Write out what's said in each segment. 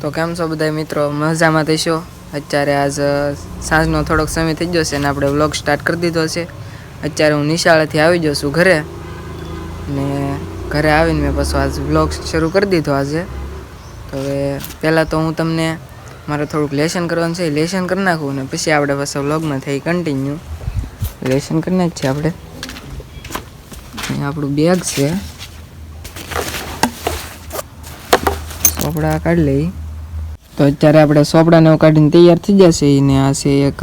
તો કેમ છો બધા મિત્રો? મજામાં થઈશો અત્યારે આજ સાંજનો થોડોક સમય થઈ ગયો છે અને આપણે વ્લોગ સ્ટાર્ટ કરી દીધો છે. અત્યારે હું નિશાળેથી આવી ગયો છું ઘરે. ને ઘરે આવીને મેં પાછો આજ વ્લોગ શરૂ કરી દીધો આજે. તો હવે પહેલાં તો હું તમને મારે થોડુંક લેસન કરવાનું છે લેસન કરી નાખું ને પછી આપણે પાછા વ્લોગમાં થઈ કન્ટિન્યુ લેસન કરી જ છે આપણે આપણું બેગ છે. કપડાં કાઢી લઈ તો અત્યારે આપણે સોપડાને કાઢીને તૈયાર થઈ જશે. ને આ છે એક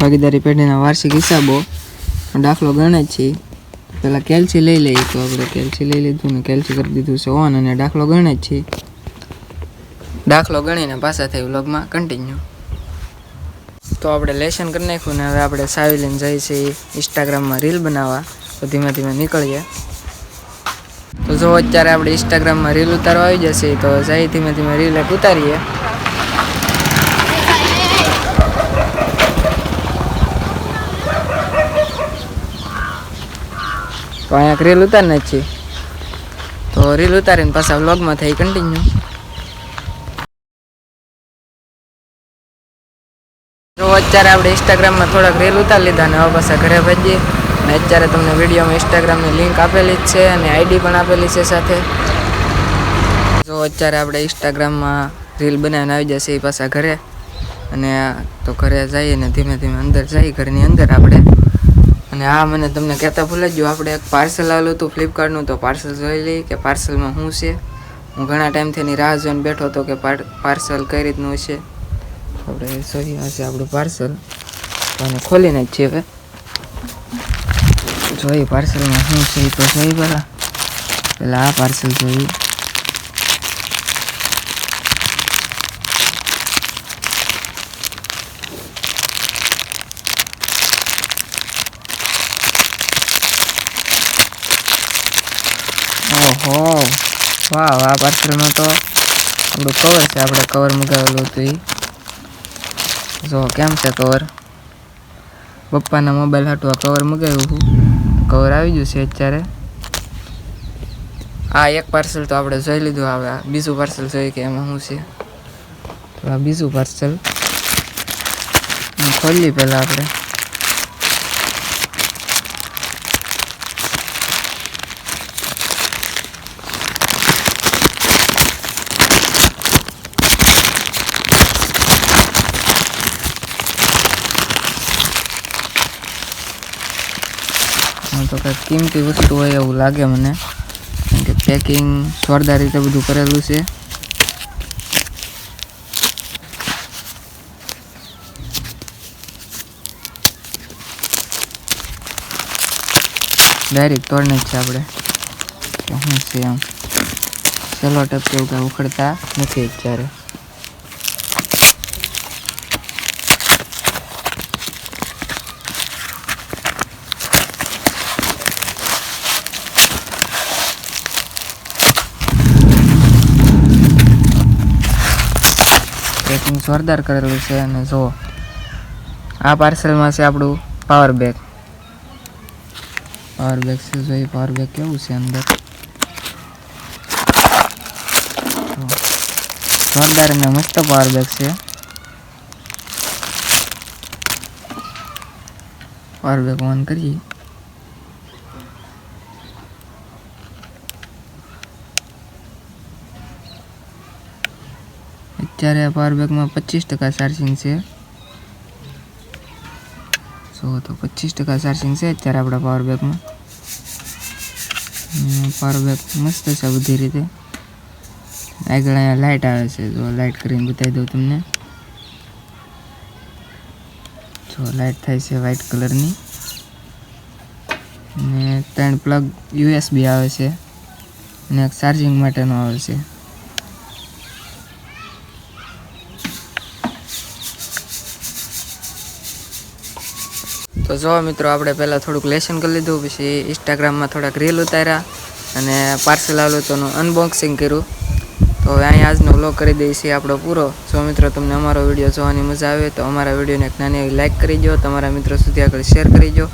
ભાગીદારી પેઢીના વાર્ષિક હિસાબો. દાખલો ગણે છે. પેલા કેલ્સી લઈ લઈએ તો આપણે કેલ્સી લઈ લીધું ને કેલ્સી કરી દીધું છે ઓન અને દાખલો ગણે છે. દાખલો ગણીને પાછા થઈ વ્લોગમાં કન્ટિન્યુ તો આપણે લેસન કરી નાખ્યું ને હવે આપણે સાવી લઈને જઈએ છીએ ઇન્સ્ટાગ્રામમાં રીલ બનાવવા. તો ધીમે ધીમે નીકળીએ. તો જો અત્યારે આપણે ઇન્સ્ટાગ્રામમાં રીલ ઉતારવા આવી જશે, તો જઈ ધીમે ધીમે રીલ ઉતારીએ. તો અહીંયા રીલ ઉતારીને જ છીએ. તો રીલ ઉતારીને પાછા વ્લોગમાં થઈ કન્ટિન્યુ જો અત્યારે આપણે ઇન્સ્ટાગ્રામમાં થોડાક રીલ ઉતારી લીધા ને હવે પાછા ઘરે ભજીએ અને અત્યારે તમને વિડીયોમાં ઇન્સ્ટાગ્રામની લિંક આપેલી જ છે અને આઈડી પણ આપેલી છે સાથે. જો અત્યારે આપણે ઇન્સ્ટાગ્રામમાં રીલ બનાવીને આવી જશે એ પાછા ઘરે. અને તો ઘરે જઈએ ને ધીમે ધીમે અંદર જઈ ઘરની અંદર આપણે. અને હા મને તમને કહેતા ભૂલાઈ ગયું, આપણે એક પાર્સલ આવેલું હતું ફ્લિપકાર્ટનું તો પાર્સલ જોઈ લઈ કે પાર્સલમાં શું છે. હું ઘણા ટાઈમથી એની રાહ જોઈને બેઠો હતો કે પાર્સલ કઈ રીતનું છે. આપણે જોઈએ હશે આપણું પાર્સલ અને ખોલીને જ છે હવે. જોઈએ પાર્સલમાં શું છે તો જોઈ પેલા. પેલા આ પાર્સલ જોઈએ ઓહો વાહ આ પાર્સલમાં તો આપણું કવર છે, આપણે કવર મગાવેલું હતું એ જો, કેમ છે કવર પપ્પાના મોબાઈલ હાટું આ કવર મગાવ્યું હતું કવર આવી ગયું છે અત્યારે. આ એક પાર્સલ તો આપણે જોઈ લીધું હવે બીજું પાર્સલ જોઈએ કે એમાં શું છે? તો આ બીજું પાર્સલ ખોલી પહેલાં આપણે. તો કંઈક કિંમતી વસ્તુ હોય એવું લાગે મને. કેમ કે પેકિંગ જોરદાર રીતે બધું કરેલું છે. ડાયરેક્ટ તોડને જ છે આપણે. કે શું છે આમ ચલો ટપ કેવું કાંઈ ઉખડતા નથી અત્યારે. પેકિંગ જોરદાર કરેલું છે અને જો આ પાર્સલમાં છે આપણું પાવર બેગ પાવર બેગ છે, જો એ પાવર બેગ કેવું છે અંદર? જો. જોરદાર અને મસ્ત પાવર બેગ છે. પાવર બેગ ઓન કરીએ. અત્યારે આ પાવર બેંકમાં પચીસ ટકા ચાર્જિંગ છે. સો તો પચીસ ટકા ચાર્જિંગ છે અત્યારે આપણા પાવર બેંકમાં પાવર બેંક મસ્ત છે બધી રીતે. આગળ અહીંયા લાઇટ આવે છે જો લાઇટ કરીને બતાવી દઉં તમને. જો લાઇટ થાય છે વ્હાઇટ કલરની અને ત્રણ પ્લગ યુએસબી આવે છે. અને ચાર્જિંગ માટેનો આવે છે. તો જો મિત્રો, આપણે પહેલાં થોડુંક લેસન કરી લીધું, પછી ઇન્સ્ટાગ્રામમાં થોડાક રીલ ઉતાર્યા અને પાર્સલ આવ્યું તો અનબોક્સિંગ કર્યું. તો હવે અહીંયા આજનો વ્લોગ કરી દઈએ છીએ આપણો પૂરો. જો મિત્રો, તમને અમારો વીડિયો જોવાની મજા આવે તો અમારા વિડીયોને એક નાની એવી લાઇક કરી દો તમારા મિત્રો સુધી આગળ શેર કરી દો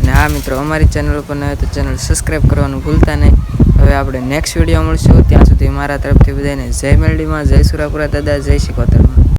અને હા મિત્રો, અમારી ચેનલ ઉપર ન હોય તો ચેનલ સબસ્ક્રાઈબ કરવાનું ભૂલતા નહીં. હવે આપણે નેક્સ્ટ વીડિયો મળશું. ત્યાં સુધી મારા તરફથી બધાને જય મેલડીમાં, જય સુરાપુરા દાદા, જય શિકોતરમાં.